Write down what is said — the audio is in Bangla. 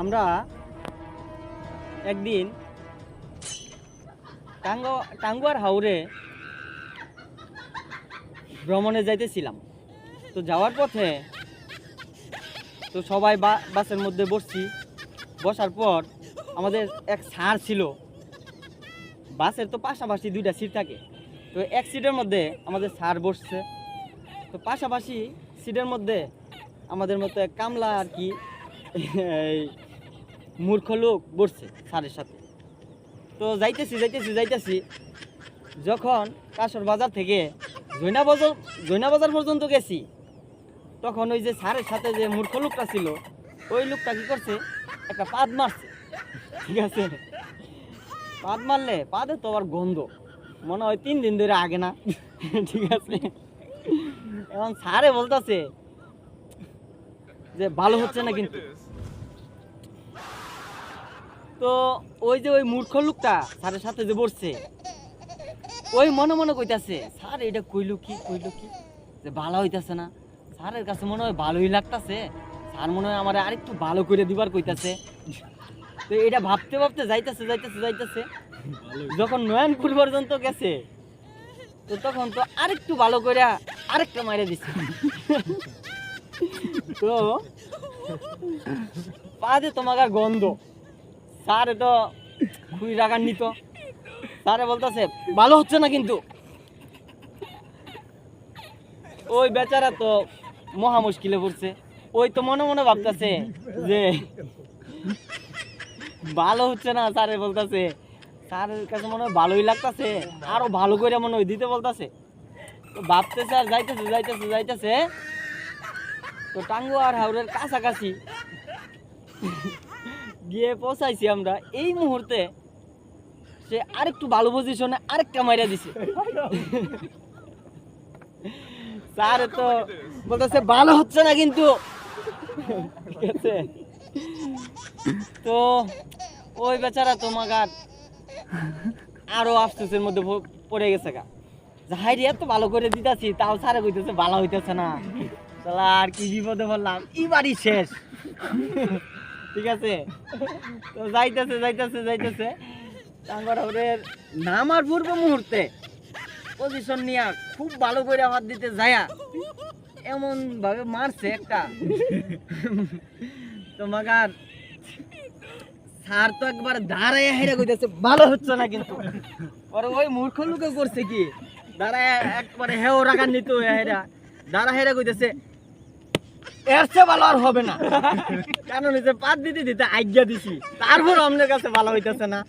আমরা একদিন টাঙ্গা, টাঙ্গুয়ার হাওরে ভ্রমণে যাইতেছিলাম। তো যাওয়ার পথে তো সবাই বাসের মধ্যে বসছি। বসার পর আমাদের এক স্যার ছিল। বাসের তো পাশাপাশি দুইটা সিট থাকে। তো এক সিটের মধ্যে আমাদের স্যার বসছে। তো পাশাপাশি সিটের মধ্যে আমাদের মতো এক কামলা আর কি মূর্খ লোক বসছে স্যারের সাথে। তো যাইতেছি যাইতেছি যাইতেছি। যখন কাশর বাজার থেকে জৈনা বাজার জৈনা বাজার পর্যন্ত গেছি, তখন ওই যে স্যারের সাথে যে মূর্খ লোকটা ছিল, ওই লোকটা কি করছে? একটা পাদ মারছে। ঠিক আছে? পাদ মারলে পাদে তো আবার গন্ধ। মনে হয় তিন দিন ধরে আগে না। ঠিক আছে? এখন স্যারে বলতেছে যে ভালো হচ্ছে না কিন্তু। তো ওই যে ওই মূর্খ লোকটা স্যারের সাথে যে বসছে, ওই মনে মনে কইতাছে, স্যার, এটা কইলো কি কইলো কি? যে ভালো হইতাছে না। স্যারের কাছে মনে হয় ভালোই লাগতাছে। স্যার মনে হয় আমার আরেকটু ভালো করে দিবার কইতাছে। তো এটা ভাবতে ভাবতে যাইতাছে যাইতাছে যাইতাছে। যখন নয়নপুর পর্যন্ত গেছে, তো তখন তো আরেকটু ভালো করে আরেকটা মাইরে দিছে। তো পাদে তোমাকে গন্ধ। স্যারে তো খুবই রাগান্বিত। স্যারে বলতেছে, ভালো হচ্ছে না কিন্তু। ওই বেচারা তো মহা মুশকিলে পড়ছে। ওই তো মনে মনে ভাবতেছে যে, ভালো হচ্ছে না, স্যারে বলতেছে। স্যারের কাছে মনে হয় ভালোই লাগতেছে, আরও ভালো করে মনে হয় দিতে বলতেছে। তো ভাবতেছে আর যাইতেছে যাইতেছে যাইতেছে। তো টাঙ্গু আর হাওড়ের কাছাকাছি গিয়ে পৌঁছাইছি আমরা। এই মুহূর্তে সে আরেকটু ভালো পজিশনে আরেকটা মাইরা দিছে। স্যার তো বলতেছে, ভালো হচ্ছে না কিন্তু। তো ওই বেচারা তোমার আরও আফসোসের মধ্যে পড়ে গেছে গা। যাই রে এত ভালো করে দিতাছি, তাও স্যারে কইতেছে, ভালো হইতেছে না। আর কি বিপদে পড়লাম? এবারই শেষ। ঠিক আছে? তো যাইতেছে যাইতেছে যাইতেছে। টাঙ্গর হাওরের নামার পূর্ব মুহূর্তে পজিশন নিয়ে খুব ভালো করে হাত দিতে যায়া এমন ভাবে মারছে একটা। তোমাকে আর স্যার তো একবার দাঁড়ায় হেরে ভালো হচ্ছে না কিন্তু। পরে ওই মূর্খ লোকে করছে কি? দাঁড়ায় একবারে হেও রাখার নিত হেরা। দাঁড়া হেরে কইতেছে এর চেয়ে ভালো আর হবে না। কারণ আজ্ঞা তারপর আমাদের কাছে ভালো হইতেছে না।